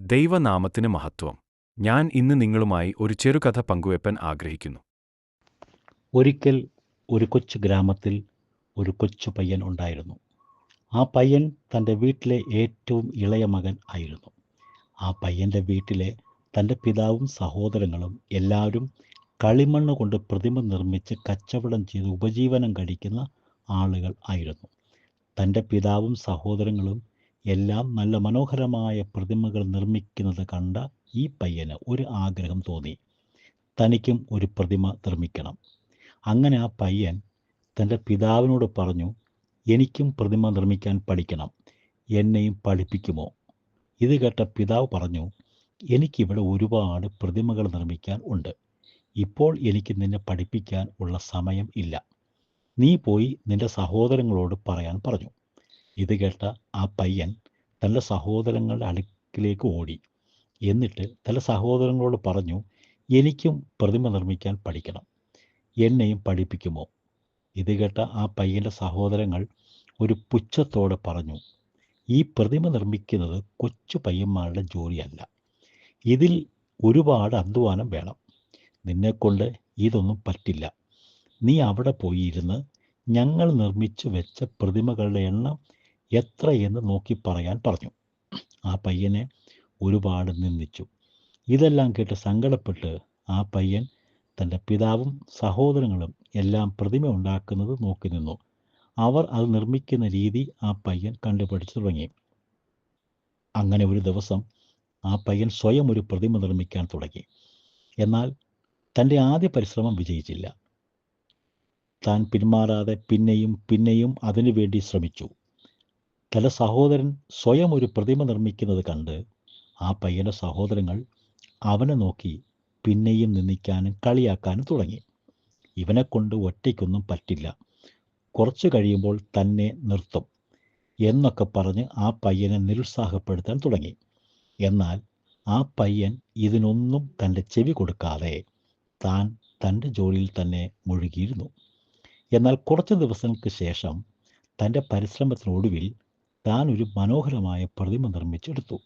ദൈവനാമത്തിന് മഹത്വം. ഞാൻ ഇന്ന് നിങ്ങളുമായി ഒരു ചെറുകഥ പങ്കുവെപ്പാൻ ആഗ്രഹിക്കുന്നു. ഒരിക്കൽ ഒരു കൊച്ചു ഗ്രാമത്തിൽ ഒരു കൊച്ചു പയ്യൻ ഉണ്ടായിരുന്നു. ആ പയ്യൻ തന്റെ വീട്ടിലെ ഏറ്റവും ഇളയ മകൻ ആയിരുന്നു. ആ പയ്യന്റെ വീട്ടിലെ തന്റെ പിതാവും സഹോദരങ്ങളും എല്ലാവരും കളിമണ്ണ് കൊണ്ട് പ്രതിമ നിർമ്മിച്ച് കച്ചവടം ചെയ്ത് ഉപജീവനം കഴിക്കുന്ന ആളുകൾ ആയിരുന്നു. തന്റെ പിതാവും സഹോദരങ്ങളും എല്ലാം നല്ല മനോഹരമായ പ്രതിമകൾ നിർമ്മിക്കുന്നത് കണ്ട ഈ പയ്യന് ഒരു ആഗ്രഹം തോന്നി. തനിക്കും ഒരു പ്രതിമ നിർമ്മിക്കണം. അങ്ങനെ ആ പയ്യൻ തന്റെ പിതാവിനോട് പറഞ്ഞു എനിക്കും പ്രതിമ നിർമ്മിക്കാൻ പഠിക്കണം. എന്നെയും പഠിപ്പിക്കുമോ? ഇത് കേട്ട പിതാവ് പറഞ്ഞു എനിക്കിവിടെ ഒരുപാട് പ്രതിമകൾ നിർമ്മിക്കാൻ ഉണ്ട്. ഇപ്പോൾ എനിക്ക് നിന്നെ പഠിപ്പിക്കാൻ ഉള്ള സമയം ഇല്ല. നീ പോയി നിന്റെ സഹോദരങ്ങളോട് പറയാൻ പറഞ്ഞു. ഇത് കേട്ട ആ പയ്യൻ തന്റെ സഹോദരങ്ങളുടെ അടുക്കിലേക്ക് ഓടി. എന്നിട്ട് തന്റെ സഹോദരങ്ങളോട് പറഞ്ഞു എനിക്കും പ്രതിമ നിർമ്മിക്കാൻ പഠിക്കണം. എന്നെയും പഠിപ്പിക്കുമോ? ഇത് കേട്ട ആ പയ്യന്റെ സഹോദരങ്ങൾ ഒരു പുച്ഛത്തോടെ പറഞ്ഞു ഈ പ്രതിമ നിർമ്മിക്കുന്നത് കൊച്ചു പയ്യന്മാരുടെ ജോലിയല്ല. ഇതിൽ ഒരുപാട് അധ്വാനം വേണം. നിന്നെക്കൊണ്ട് ഇതൊന്നും പറ്റില്ല. നീ അവിടെ പോയി ഇരുന്ന് ഞങ്ങൾ നിർമ്മിച്ചു വെച്ച പ്രതിമകളുടെ എണ്ണം എത്രയെന്ന് നോക്കി പറയാൻ പറഞ്ഞു. ആ പയ്യനെ ഒരുപാട് നിന്ദിച്ചു. ഇതെല്ലാം കേട്ട് സങ്കടപ്പെട്ട് ആ പയ്യൻ തന്റെ പിതാവും സഹോദരങ്ങളും എല്ലാം പ്രതിമ ഉണ്ടാക്കുന്നത് നോക്കി നിന്നു. അവർ അത് നിർമ്മിക്കുന്ന രീതി ആ പയ്യൻ കണ്ടുപിടിച്ചു തുടങ്ങി. അങ്ങനെ ഒരു ദിവസം ആ പയ്യൻ സ്വയം ഒരു പ്രതിമ നിർമ്മിക്കാൻ തുടങ്ങി. എന്നാൽ തന്റെ ആദ്യ പരിശ്രമം വിജയിച്ചില്ല. താൻ പിന്മാറാതെ പിന്നെയും പിന്നെയും അതിനുവേണ്ടി ശ്രമിച്ചു. തന്റെ സഹോദരൻ സ്വയം ഒരു പ്രതിമ നിർമ്മിക്കുന്നത് കണ്ട് ആ പയ്യന്റെ സഹോദരങ്ങൾ അവനെ നോക്കി പിന്നെയും നിന്ദിക്കാനും കളിയാക്കാനും തുടങ്ങി. ഇവനെ കൊണ്ട് ഒറ്റയ്ക്കൊന്നും പറ്റില്ല. കുറച്ചു കഴിയുമ്പോൾ തന്നെ നിർത്തും എന്നൊക്കെ പറഞ്ഞ് ആ പയ്യനെ നിരുത്സാഹപ്പെടുത്താൻ തുടങ്ങി. എന്നാൽ ആ പയ്യൻ ഇതിനൊന്നും തന്റെ ചെവി കൊടുക്കാതെ താൻ തന്റെ ജോലിയിൽ തന്നെ മുഴുകിയിരുന്നു. എന്നാൽ കുറച്ച് ദിവസങ്ങൾക്ക് ശേഷം തന്റെ പരിശ്രമത്തിനൊടുവിൽ താൻ ഒരു മനോഹരമായ പ്രതിമ നിർമ്മിച്ചെടുത്തു.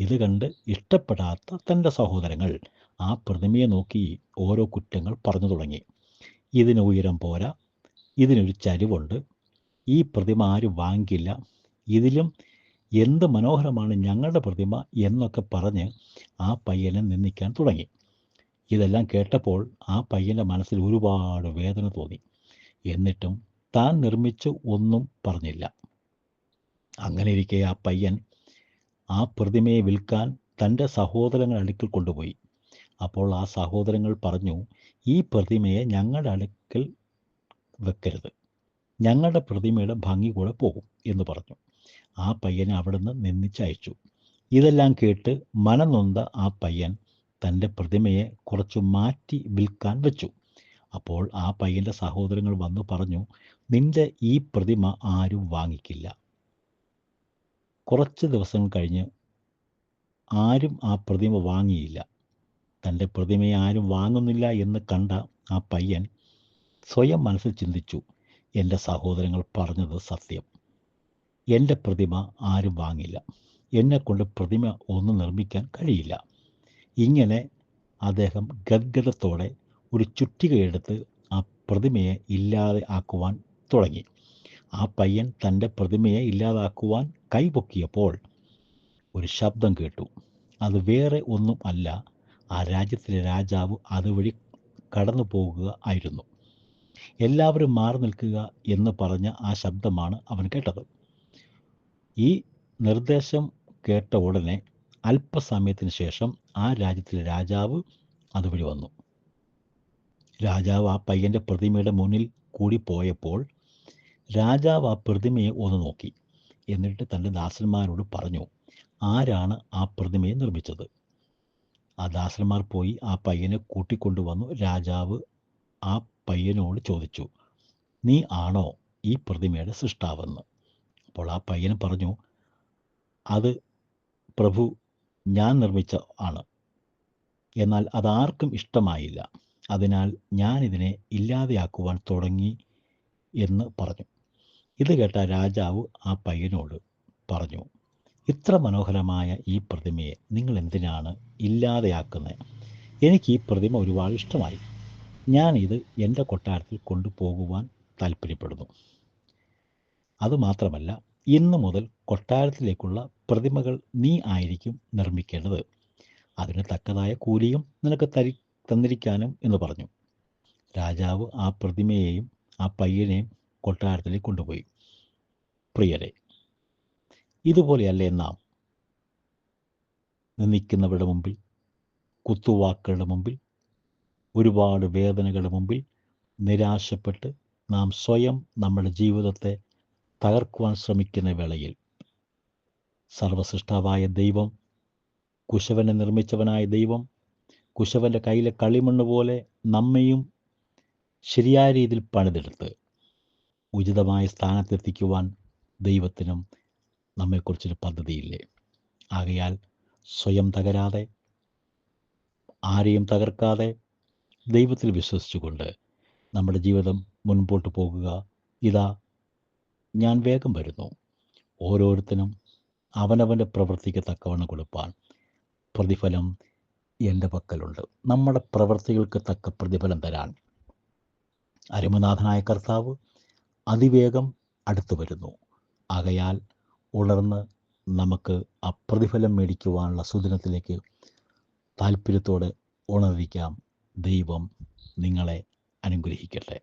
ഇത് കണ്ട് ഇഷ്ടപ്പെടാത്ത തന്റെ സഹോദരങ്ങൾ ആ പ്രതിമയെ നോക്കി ഓരോ കുറ്റങ്ങൾ പറഞ്ഞു തുടങ്ങി. ഇതിന് ഉയരം പോരാ ഇതിനൊരു ചരിവുണ്ട് ഈ പ്രതിമ ആരും വാങ്ങിക്കില്ല ഇതിലും എന്ത് മനോഹരമാണ് ഞങ്ങളുടെ പ്രതിമ എന്നൊക്കെ പറഞ്ഞ് ആ പയ്യനെ നിന്ദിക്കാൻ തുടങ്ങി. ഇതെല്ലാം കേട്ടപ്പോൾ ആ പയ്യന്റെ മനസ്സിൽ ഒരുപാട് വേദന തോന്നി. എന്നിട്ടും താൻ നിർമ്മിച്ച് ഒന്നും പറഞ്ഞില്ല. അങ്ങനെ ഇരിക്കെ ആ പയ്യൻ ആ പ്രതിമയെ വിൽക്കാൻ തന്റെ സഹോദരങ്ങൾ അടുക്കൽ കൊണ്ടുപോയി. അപ്പോൾ ആ സഹോദരങ്ങൾ പറഞ്ഞു ഈ പ്രതിമയെ ഞങ്ങളുടെ അടുക്കൽ വെക്കരുത്. ഞങ്ങളുടെ പ്രതിമയുടെ ഭംഗി കൂടെ പോകും എന്ന് പറഞ്ഞു. ആ പയ്യനെ അവിടുന്ന് നിന്ദിച്ചയച്ചു. ഇതെല്ലാം കേട്ട് മനനൊന്ത ആ പയ്യൻ തന്റെ പ്രതിമയെ കുറച്ച് മാറ്റി വിൽക്കാൻ വെച്ചു. അപ്പോൾ ആ പയ്യന്റെ സഹോദരങ്ങൾ വന്നു പറഞ്ഞു നിന്റെ ഈ പ്രതിമ ആരും വാങ്ങിക്കില്ല. കുറച്ച് ദിവസങ്ങൾ കഴിഞ്ഞ് ആരും ആ പ്രതിമ വാങ്ങിയില്ല. തന്റെ പ്രതിമയെ ആരും വാങ്ങുന്നില്ല എന്ന് കണ്ട ആ പയ്യൻ സ്വയം മനസ്സിൽ ചിന്തിച്ചു എന്റെ സഹോദരങ്ങൾ പറഞ്ഞത് സത്യം. എന്റെ പ്രതിമ ആരും വാങ്ങില്ല. എന്നെക്കൊണ്ട് പ്രതിമ ഒന്നും നിർമ്മിക്കാൻ കഴിയില്ല. ഇങ്ങനെ അദ്ദേഹം ഗദ്ഗതത്തോടെ ഒരു ചുറ്റികയെടുത്ത് ആ പ്രതിമയെ ഇല്ലാതെ ആക്കുവാൻ തുടങ്ങി. ആ പയ്യൻ തന്റെ പ്രതിമയെ ഇല്ലാതാക്കുവാൻ കൈപൊക്കിയപ്പോൾ ഒരു ശബ്ദം കേട്ടു. അത് വേറെ ഒന്നും അല്ല ആ രാജ്യത്തിലെ രാജാവ് അതുവഴി കടന്നു പോകുക ആയിരുന്നു. എല്ലാവരും മാറി നിൽക്കുക എന്ന് പറഞ്ഞ ആ ശബ്ദമാണ് അവൻ കേട്ടത്. ഈ നിർദ്ദേശം കേട്ട ഉടനെ അല്പസമയത്തിന് ശേഷം ആ രാജ്യത്തിലെ രാജാവ് അതുവഴി വന്നു. രാജാവ് ആ പയ്യന്റെ പ്രതിമയുടെ മുന്നിൽ കൂടി പോയപ്പോൾ രാജാവ് ആ പ്രതിമയെ ഒന്ന് നോക്കി. എന്നിട്ട് തന്റെ ദാസന്മാരോട് പറഞ്ഞു ആരാണ് ആ പ്രതിമയെ നിർമ്മിച്ചത്? ആ ദാസന്മാർ പോയി ആ പയ്യനെ കൂട്ടിക്കൊണ്ടുവന്നു. രാജാവ് ആ പയ്യനോട് ചോദിച്ചു നീ ആണോ ഈ പ്രതിമയുടെ സൃഷ്ടാവെന്ന്? അപ്പോൾ ആ പയ്യൻ പറഞ്ഞു അത് പ്രഭു ഞാൻ നിർമ്മിച്ച ആണ്. എന്നാൽ അതാർക്കും ഇഷ്ടമായില്ല. അതിനാൽ ഞാൻ ഇതിനെ ഇല്ലാതെയാക്കുവാൻ തുടങ്ങി എന്ന് പറഞ്ഞു. ഇത് കേട്ട രാജാവ് ആ പയ്യനോട് പറഞ്ഞു ഇത്ര മനോഹരമായ ഈ പ്രതിമയെ നിങ്ങൾ എന്തിനാണ് ഇല്ലാതെയാക്കുന്നത് എനിക്ക് ഈ പ്രതിമ ഒരുപാട് ഇഷ്ടമായി. ഞാൻ ഇത് എന്റെ കൊട്ടാരത്തിൽ കൊണ്ടുപോകുവാൻ താല്പര്യപ്പെടുന്നു. അതുമാത്രമല്ല ഇന്നു മുതൽ കൊട്ടാരത്തിലേക്കുള്ള പ്രതിമകൾ നീ ആയിരിക്കും നിർമ്മിക്കേണ്ടത്. അതിന് തക്കതായ കൂലിയും നിനക്ക് തരി തന്നിരിക്കാനും എന്ന് പറഞ്ഞു. രാജാവ് ആ പ്രതിമയെയും ആ പയ്യനെയും കൊട്ടാരത്തിലേക്ക് കൊണ്ടുപോയി. പ്രിയരെ ഇതുപോലെയല്ലേ നാം നിന്ദിക്കുന്നവരുടെ മുമ്പിൽ കുത്തുവാക്കുകളുടെ മുമ്പിൽ ഒരുപാട് വേദനകളുടെ മുമ്പിൽ നിരാശപ്പെട്ട് നാം സ്വയം നമ്മുടെ ജീവിതത്തെ തകർക്കുവാൻ ശ്രമിക്കുന്ന വേളയിൽ സർവസൃഷ്ടാവായ ദൈവം കുശവനെ നിർമ്മിച്ചവനായ ദൈവം കുശവന്റെ കയ്യിലെ കളിമണ്ണ് പോലെ നമ്മയും ശരിയായ രീതിയിൽ പണിതെടുത്ത് ഉചിതമായ സ്ഥാനത്തെത്തിക്കുവാൻ ദൈവത്തിനും നമ്മെക്കുറിച്ചൊരു പദ്ധതിയില്ലേ? ആകയാൽ സ്വയം തകരാതെ ആരെയും തകർക്കാതെ ദൈവത്തിൽ വിശ്വസിച്ചുകൊണ്ട് നമ്മുടെ ജീവിതം മുൻപോട്ട് പോകുക. ഇതാ ഞാൻ വേഗം വരുന്നു. ഓരോരുത്തരും അവനവന്റെ പ്രവൃത്തിക്ക് തക്കവണ്ണം കൊടുപ്പാൻ പ്രതിഫലം എന്റെ പക്കലുണ്ട്. നമ്മുടെ പ്രവൃത്തികൾക്ക് തക്ക പ്രതിഫലം തരാൻ. അരുമനാഥനായ കർത്താവ് അതിവേഗം അടുത്തു വരുന്നു. ആകയാൽ ഉണർന്ന് നമുക്ക് ആ പ്രതിഫലം മേടിക്കുവാനുള്ള സുദിനത്തിലേക്ക് താല്പര്യത്തോടെ ഉണർന്നിരിക്കാം ദൈവം നിങ്ങളെ അനുഗ്രഹിക്കട്ടെ.